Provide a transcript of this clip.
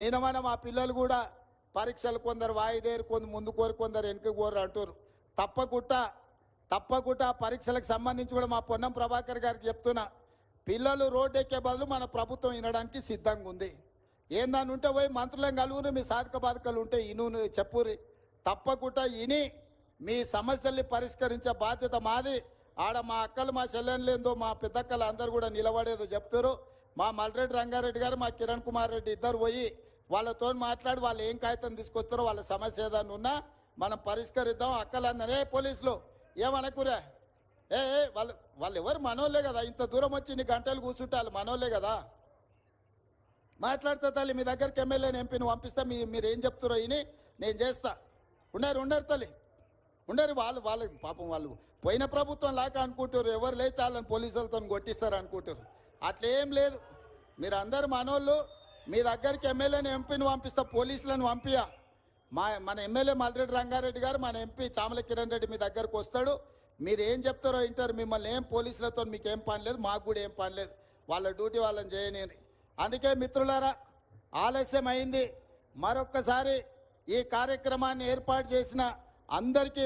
ఈయనమైన మా పిల్లలు కూడా పరీక్షలు కొందరు వాయిదేరు కొందరు ముందు కోరు కొందరు వెనుక కోరు అంటారు తప్పకుండా తప్పకుండా పరీక్షలకు సంబంధించి కూడా మా పొన్నం ప్రభాకర్ గారికి చెప్తున్నా. పిల్లలు రోడ్డు ఎక్కే బదులు మన ప్రభుత్వం వినడానికి సిద్ధంగా ఉంది. ఏందని ఉంటే పోయి మంత్రులను కలుగురు మీ సాధక బాధకలు ఉంటే ఇను చెప్పురి తప్పకుండా ఇని మీ సమస్యల్ని పరిష్కరించే బాధ్యత మాది. ఆడ మా అక్కలు మా చెల్లెళ్ళేందో మా పెద్దక్కలు అందరు కూడా నిలబడేదో చెప్తారు మా మల్రెడ్డి రంగారెడ్డి గారు మా కిరణ్ కుమార్ రెడ్డి ఇద్దరు పోయి వాళ్ళతో మాట్లాడి వాళ్ళు ఏం కాగితం తీసుకొస్తారో వాళ్ళ సమస్య ఏదైనా ఉన్నా మనం పరిష్కరిద్దాం అక్కలందరే పోలీసులు? ఏమనకురా? ఏ వాళ్ళు వాళ్ళు ఎవరు మనోళ్ళే కదా? ఇంత దూరం వచ్చి ఇన్ని గంటలు కూర్చుంటే వాళ్ళు మనోళ్ళే కదా? మాట్లాడితే తల్లి మీ దగ్గరికి ఎమ్మెల్యేని ఎంపీని పంపిస్తే మీ మీరు ఏం చెప్తారో ఇని నేను చేస్తా. ఉండరు ఉండరు తల్లి. ఉండరు వాళ్ళు వాళ్ళు పాపం వాళ్ళు పోయిన ప్రభుత్వం లాగా అనుకుంటారు ఎవరు లేతే వాళ్ళని పోలీసులతో కొట్టిస్తారు అనుకుంటారు అట్లేం లేదు. మీరు అందరు మనోళ్ళు. మీ దగ్గరికి ఎమ్మెల్యేని ఎంపీని పంపిస్తా పోలీసులను పంపియా మా మన ఎమ్మెల్యే మల్రెడ్డి రంగారెడ్డి గారు మన ఎంపీ చామల కిరణ్ రెడ్డి మీ దగ్గరకు వస్తాడు. మీరు ఏం చెప్తారో వింటారు మిమ్మల్ని ఏం పోలీసులతో మీకు ఏం పని లేదు మాకు కూడా ఏం పని లేదు. వాళ్ళ డ్యూటీ వాళ్ళని చేయని అందుకే మిత్రులారా ఆలస్యం అయింది. మరొక్కసారి ఈ కార్యక్రమాన్ని ఏర్పాటు చేసిన అందరికీ